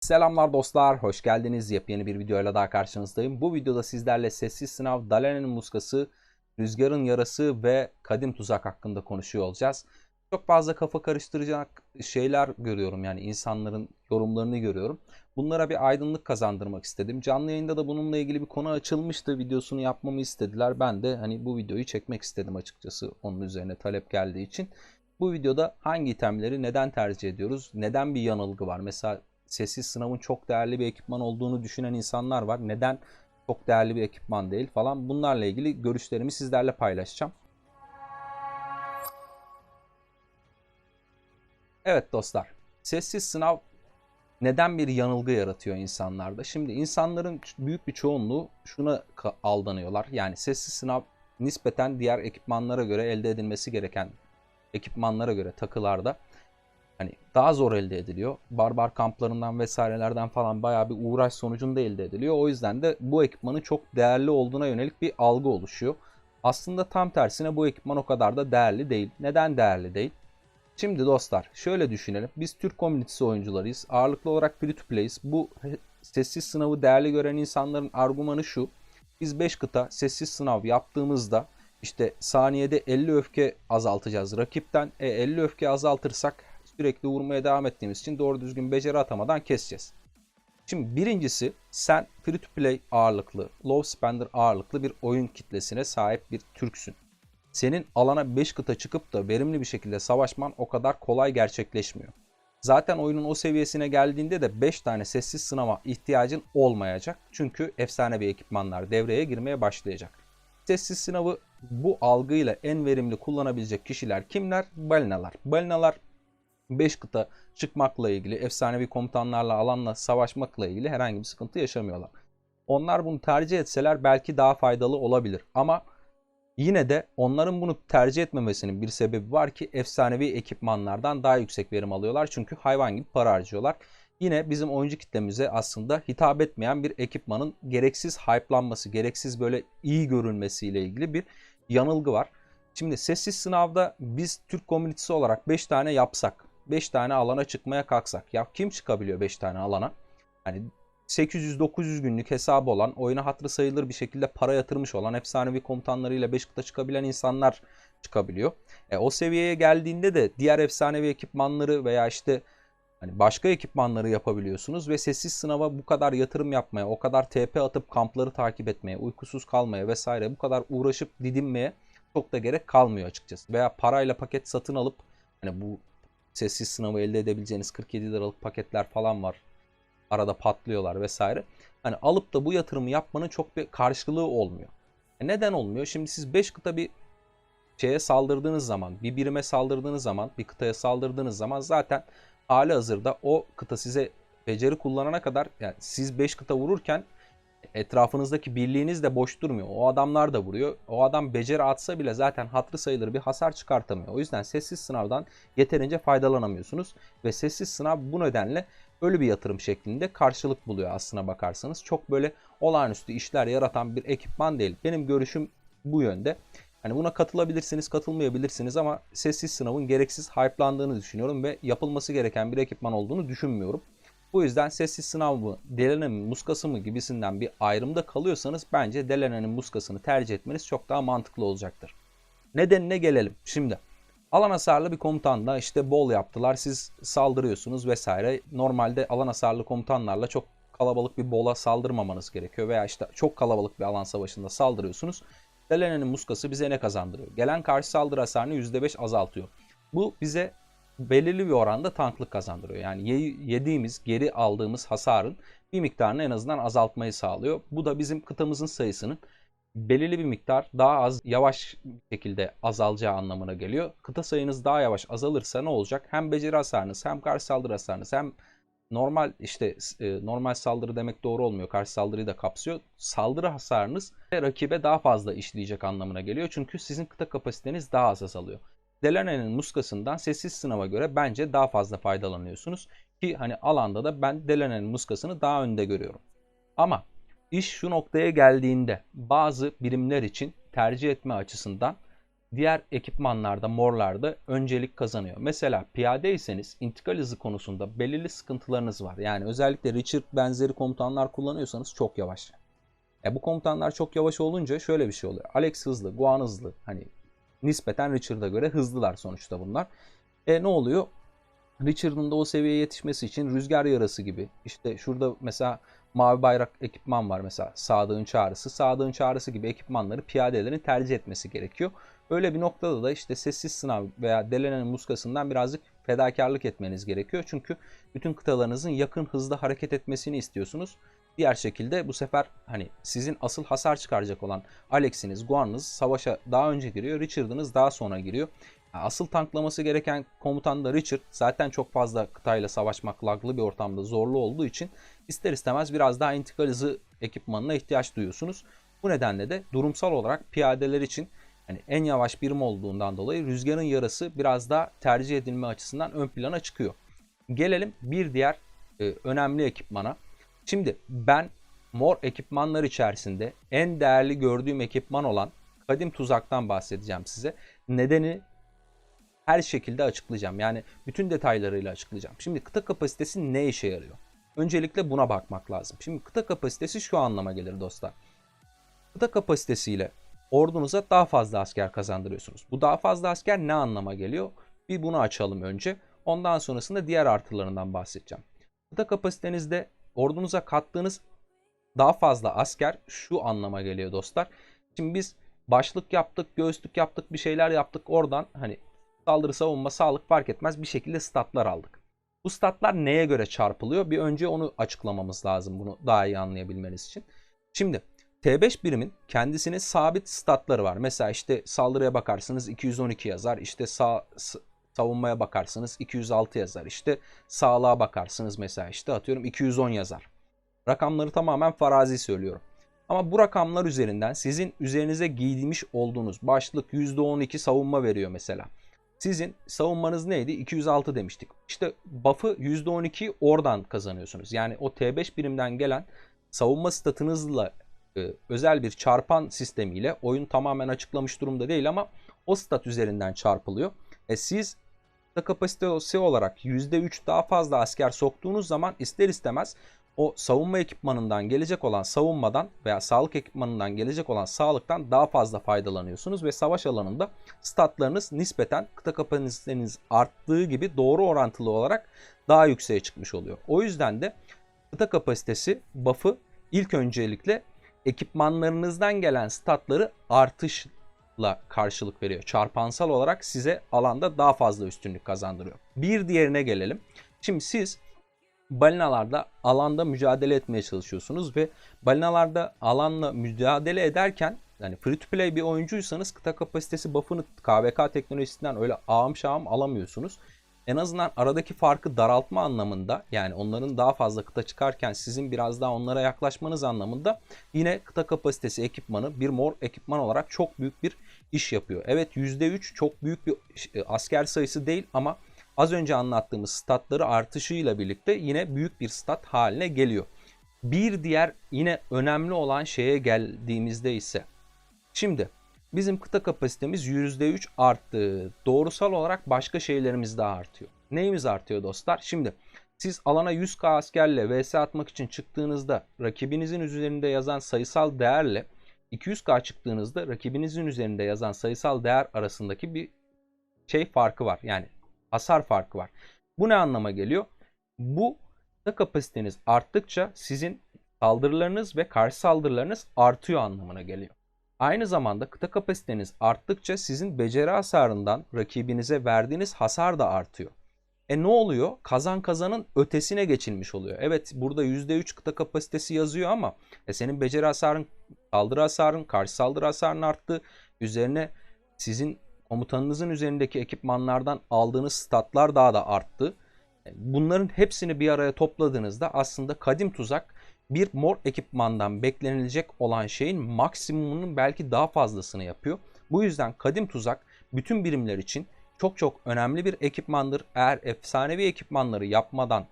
Selamlar dostlar, hoş geldiniz. Yepyeni bir videoyla daha karşınızdayım. Bu videoda sizlerle sessiz sınav, Dalene'nin muskası, Rüzgarın yarası ve Kadim Tuzak hakkında konuşuyor olacağız. Çok fazla kafa karıştıracak şeyler görüyorum yani insanların yorumlarını görüyorum. Bunlara bir aydınlık kazandırmak istedim. Canlı yayında da bununla ilgili bir konu açılmıştı. Videosunu yapmamı istediler. Ben de hani bu videoyu çekmek istedim açıkçası onun üzerine talep geldiği için. Bu videoda hangi itemleri neden tercih ediyoruz? Neden bir yanılgı var? Mesela sessiz sınavın çok değerli bir ekipman olduğunu düşünen insanlar var. Neden çok değerli bir ekipman değil falan. Bunlarla ilgili görüşlerimi sizlerle paylaşacağım. Evet dostlar, sessiz sınav neden bir yanılgı yaratıyor insanlarda? Şimdi insanların büyük bir çoğunluğu şuna aldanıyorlar. Yani sessiz sınav nispeten diğer ekipmanlara göre elde edilmesi gereken ekipmanlara göre takılarda hani daha zor elde ediliyor. Barbar kamplarından vesairelerden falan bayağı bir uğraş sonucunda elde ediliyor. O yüzden de bu ekipmanın çok değerli olduğuna yönelik bir algı oluşuyor. Aslında tam tersine bu ekipman o kadar da değerli değil. Neden değerli değil? Şimdi dostlar şöyle düşünelim. Biz Türk komünitesi oyuncularıyız. Ağırlıklı olarak free to play'iz. Bu sessiz sınavı değerli gören insanların argümanı şu. Biz 5 kıta sessiz sınav yaptığımızda işte saniyede 50 öfke azaltacağız rakipten. E 50 öfke azaltırsak sürekli vurmaya devam ettiğimiz için doğru düzgün beceri atamadan keseceğiz. Şimdi birincisi sen free to play ağırlıklı, low spender ağırlıklı bir oyun kitlesine sahip bir Türksün. Senin alana 5 kıta çıkıp da verimli bir şekilde savaşman o kadar kolay gerçekleşmiyor. Zaten oyunun o seviyesine geldiğinde de 5 tane sessiz sınava ihtiyacın olmayacak. Çünkü efsanevi ekipmanlar devreye girmeye başlayacak. Sessiz sınavı bu algıyla en verimli kullanabilecek kişiler kimler? Balinalar. Balinalar 5 kıta çıkmakla ilgili, efsanevi komutanlarla alanla savaşmakla ilgili herhangi bir sıkıntı yaşamıyorlar. Onlar bunu tercih etseler belki daha faydalı olabilir. Ama yine de onların bunu tercih etmemesinin bir sebebi var ki efsanevi ekipmanlardan daha yüksek verim alıyorlar. Çünkü hayvan gibi para harcıyorlar. Yine bizim oyuncu kitlemize aslında hitap etmeyen bir ekipmanın gereksiz hype'lanması, gereksiz böyle iyi görülmesiyle ilgili bir yanılgı var. Şimdi sessiz sınavda biz Türk komünitesi olarak 5 tane yapsak, 5 tane alana çıkmaya kalksak. Ya kim çıkabiliyor 5 tane alana? Hani 800-900 günlük hesabı olan, oyuna hatırı sayılır bir şekilde para yatırmış olan, efsanevi komutanlarıyla 5 kıta çıkabilen insanlar çıkabiliyor. E, o seviyeye geldiğinde de diğer efsanevi ekipmanları veya işte hani başka ekipmanları yapabiliyorsunuz ve sessiz sınava bu kadar yatırım yapmaya, o kadar TP atıp kampları takip etmeye, uykusuz kalmaya vesaire bu kadar uğraşıp didinmeye çok da gerek kalmıyor açıkçası. Veya parayla paket satın alıp hani bu sessiz sınavı elde edebileceğiniz 47 liralık paketler falan var. Arada patlıyorlar vesaire. Hani alıp da bu yatırımı yapmanın çok bir karşılığı olmuyor. E neden olmuyor? Şimdi siz 5 kıta bir şeye saldırdığınız zaman, bir birime saldırdığınız zaman, bir kıtaya saldırdığınız zaman zaten hali hazırda o kıta size beceri kullanana kadar yani siz 5 kıta vururken etrafınızdaki birliğiniz de boş durmuyor. O adamlar da vuruyor. O adam beceri atsa bile zaten hatırı sayılır bir hasar çıkartamıyor. O yüzden sessiz sınavdan yeterince faydalanamıyorsunuz. Ve sessiz sınav bu nedenle ölü bir yatırım şeklinde karşılık buluyor aslına bakarsanız. Çok böyle olağanüstü işler yaratan bir ekipman değil. Benim görüşüm bu yönde. Hani buna katılabilirsiniz, katılmayabilirsiniz ama sessiz sınavın gereksiz hype'landığını düşünüyorum ve yapılması gereken bir ekipman olduğunu düşünmüyorum. Bu yüzden sessiz sınav mı, Delene'nin muskası mı gibisinden bir ayrımda kalıyorsanız bence Delene'nin muskasını tercih etmeniz çok daha mantıklı olacaktır. Nedenine gelelim. Şimdi alan hasarlı bir komutanla işte bol yaptılar. Siz saldırıyorsunuz vesaire. Normalde alan hasarlı komutanlarla çok kalabalık bir bola saldırmamanız gerekiyor. Veya işte çok kalabalık bir alan savaşında saldırıyorsunuz. Delene'nin muskası bize ne kazandırıyor? Gelen karşı saldırı hasarını %5 azaltıyor. Bu bize belirli bir oranda tanklık kazandırıyor. Yani yediğimiz, geri aldığımız hasarın bir miktarını en azından azaltmayı sağlıyor. Bu da bizim kıtamızın sayısının belirli bir miktar daha az yavaş şekilde azalacağı anlamına geliyor. Kıta sayınız daha yavaş azalırsa ne olacak? Hem beceri hasarınız hem karşı saldırı hasarınız hem normal işte normal saldırı demek doğru olmuyor. Karşı saldırıyı da kapsıyor. Saldırı hasarınız rakibe daha fazla işleyecek anlamına geliyor. Çünkü sizin kıta kapasiteniz daha az azalıyor. Delane'nin muskasından sessiz sınava göre bence daha fazla faydalanıyorsunuz. Ki hani alanda da ben Delane'nin muskasını daha önde görüyorum. Ama iş şu noktaya geldiğinde bazı birimler için tercih etme açısından diğer ekipmanlarda, morlarda öncelik kazanıyor. Mesela piyadeyseniz intikal hızı konusunda belirli sıkıntılarınız var. Yani özellikle Richard benzeri komutanlar kullanıyorsanız çok yavaş. E bu komutanlar çok yavaş olunca şöyle bir şey oluyor. Alex hızlı, Guan hızlı. Hani nispeten Richard'a göre hızlılar sonuçta bunlar. E ne oluyor? Richard'ın da o seviyeye yetişmesi için rüzgar yarası gibi. İşte şurada mesela mavi bayrak ekipman var mesela Sadık'ın çağrısı. Sadık'ın çağrısı gibi ekipmanları piyadelerin tercih etmesi gerekiyor. Öyle bir noktada da işte sessiz sınav veya delenenin muskasından birazcık fedakarlık etmeniz gerekiyor. Çünkü bütün kıtalarınızın yakın hızda hareket etmesini istiyorsunuz. Diğer şekilde bu sefer hani sizin asıl hasar çıkaracak olan Alex'iniz, Guan'ınız savaşa daha önce giriyor. Richard'ınız daha sonra giriyor. Asıl tanklaması gereken komutan da Richard. Zaten çok fazla kıtayla savaşmak laglı bir ortamda zorlu olduğu için ister istemez biraz daha intikal hızı ekipmanına ihtiyaç duyuyorsunuz. Bu nedenle de durumsal olarak piyadeler için yani en yavaş birim olduğundan dolayı rüzgarın yarası biraz daha tercih edilme açısından ön plana çıkıyor. Gelelim bir diğer e, önemli ekipmana. Şimdi ben mor ekipmanlar içerisinde en değerli gördüğüm ekipman olan kadim tuzaktan bahsedeceğim size. Nedeni her şekilde açıklayacağım. Yani bütün detaylarıyla açıklayacağım. Şimdi kıta kapasitesi ne işe yarıyor? Öncelikle buna bakmak lazım. Şimdi kıta kapasitesi şu anlama gelir dostlar. Kıta kapasitesiyle ordunuza daha fazla asker kazandırıyorsunuz. Bu daha fazla asker ne anlama geliyor? Bir bunu açalım önce. Ondan sonrasında diğer artılarından bahsedeceğim. Kıta kapasitenizde ordunuza kattığınız daha fazla asker şu anlama geliyor dostlar. Şimdi biz başlık yaptık, göğüslük yaptık, bir şeyler yaptık. Oradan hani saldırı, savunma, sağlık fark etmez bir şekilde statlar aldık. Bu statlar neye göre çarpılıyor? Bir önce onu açıklamamız lazım bunu daha iyi anlayabilmeniz için. Şimdi T5 birimin kendisine sabit statları var. Mesela işte saldırıya bakarsınız 212 yazar. İşte sağ, savunmaya bakarsınız 206 yazar. İşte sağlığa bakarsınız mesela işte atıyorum 210 yazar. Rakamları tamamen farazi söylüyorum. Ama bu rakamlar üzerinden sizin üzerinize giydirmiş olduğunuz başlık %12 savunma veriyor mesela. Sizin savunmanız neydi? 206 demiştik. İşte buff'ı %12 oradan kazanıyorsunuz. Yani o T5 birimden gelen savunma statınızla e, özel bir çarpan sistemiyle oyun tamamen açıklamış durumda değil ama o stat üzerinden çarpılıyor. E siz da kapasitesi olarak %3 daha fazla asker soktuğunuz zaman ister istemez o savunma ekipmanından gelecek olan savunmadan veya sağlık ekipmanından gelecek olan sağlıktan daha fazla faydalanıyorsunuz ve savaş alanında statlarınız nispeten kıta kapasiteniz arttığı gibi doğru orantılı olarak daha yükseğe çıkmış oluyor. O yüzden de kıta kapasitesi buff'ı ilk öncelikle ekipmanlarınızdan gelen statları artışla karşılık veriyor. Çarpansal olarak size alanda daha fazla üstünlük kazandırıyor. Bir diğerine gelelim. Şimdi siz balinalarda alanda mücadele etmeye çalışıyorsunuz ve balinalarda alanla mücadele ederken yani free to play bir oyuncuysanız kıta kapasitesi buff'ını KVK teknolojisinden öyle ağım şağım alamıyorsunuz. En azından aradaki farkı daraltma anlamında yani onların daha fazla kıta çıkarken sizin biraz daha onlara yaklaşmanız anlamında yine kıta kapasitesi ekipmanı bir mor ekipman olarak çok büyük bir iş yapıyor. Evet %3 çok büyük bir e, asker sayısı değil ama az önce anlattığımız statları artışıyla birlikte yine büyük bir stat haline geliyor. Bir diğer yine önemli olan şeye geldiğimizde ise şimdi bizim kıta kapasitemiz %3 arttı. Doğrusal olarak başka şeylerimiz daha artıyor. Neyimiz artıyor dostlar? Şimdi siz alana 100k askerle vs atmak için çıktığınızda rakibinizin üzerinde yazan sayısal değerle 200k çıktığınızda rakibinizin üzerinde yazan sayısal değer arasındaki bir şey farkı var. Yani hasar farkı var. Bu ne anlama geliyor? Bu da kapasiteniz arttıkça sizin saldırılarınız ve karşı saldırılarınız artıyor anlamına geliyor. Aynı zamanda kıta kapasiteniz arttıkça sizin beceri hasarından rakibinize verdiğiniz hasar da artıyor. E ne oluyor? Kazan kazanın ötesine geçilmiş oluyor. Evet burada %3 kıta kapasitesi yazıyor ama e senin beceri hasarın, saldırı hasarın, karşı saldırı hasarın arttı. Üzerine sizin komutanınızın üzerindeki ekipmanlardan aldığınız statlar daha da arttı. E, bunların hepsini bir araya topladığınızda aslında kadim tuzak bir mor ekipmandan beklenilecek olan şeyin maksimumunun belki daha fazlasını yapıyor. Bu yüzden kadim tuzak bütün birimler için çok çok önemli bir ekipmandır. Eğer efsanevi ekipmanları yapmadan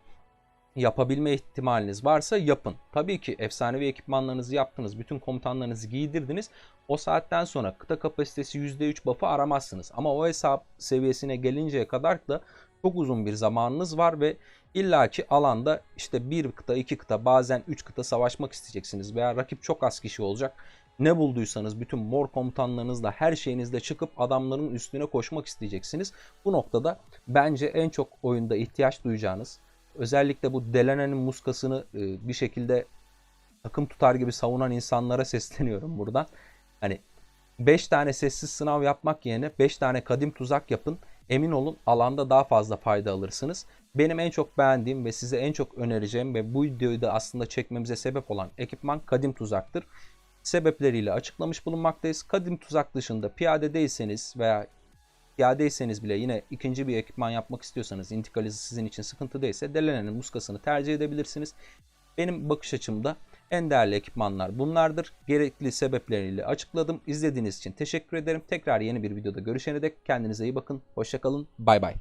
yapabilme ihtimaliniz varsa yapın. Tabii ki efsanevi ekipmanlarınızı yaptınız, bütün komutanlarınızı giydirdiniz. O saatten sonra kıta kapasitesi %3 buff'ı aramazsınız. Ama o hesap seviyesine gelinceye kadar da çok uzun bir zamanınız var ve illaki alanda işte bir kıta, iki kıta, bazen üç kıta savaşmak isteyeceksiniz veya rakip çok az kişi olacak. Ne bulduysanız bütün mor komutanlarınızla her şeyinizle çıkıp adamların üstüne koşmak isteyeceksiniz. Bu noktada bence en çok oyunda ihtiyaç duyacağınız özellikle bu Delene'nin muskasını e, bir şekilde takım tutar gibi savunan insanlara sesleniyorum buradan. Hani 5 tane sessiz sınav yapmak yerine 5 tane kadim tuzak yapın. Emin olun alanda daha fazla fayda alırsınız. Benim en çok beğendiğim ve size en çok önereceğim ve bu videoyu da aslında çekmemize sebep olan ekipman kadim tuzaktır. Sebepleriyle açıklamış bulunmaktayız. Kadim tuzak dışında piyade değilseniz veya piyadeyseniz bile yine ikinci bir ekipman yapmak istiyorsanız intikal hızı sizin için sıkıntı değilse Delene'nin muskasını tercih edebilirsiniz. Benim bakış açımda en değerli ekipmanlar bunlardır. Gerekli sebepleriyle açıkladım. İzlediğiniz için teşekkür ederim. Tekrar yeni bir videoda görüşene dek kendinize iyi bakın. Hoşçakalın. Bay bay.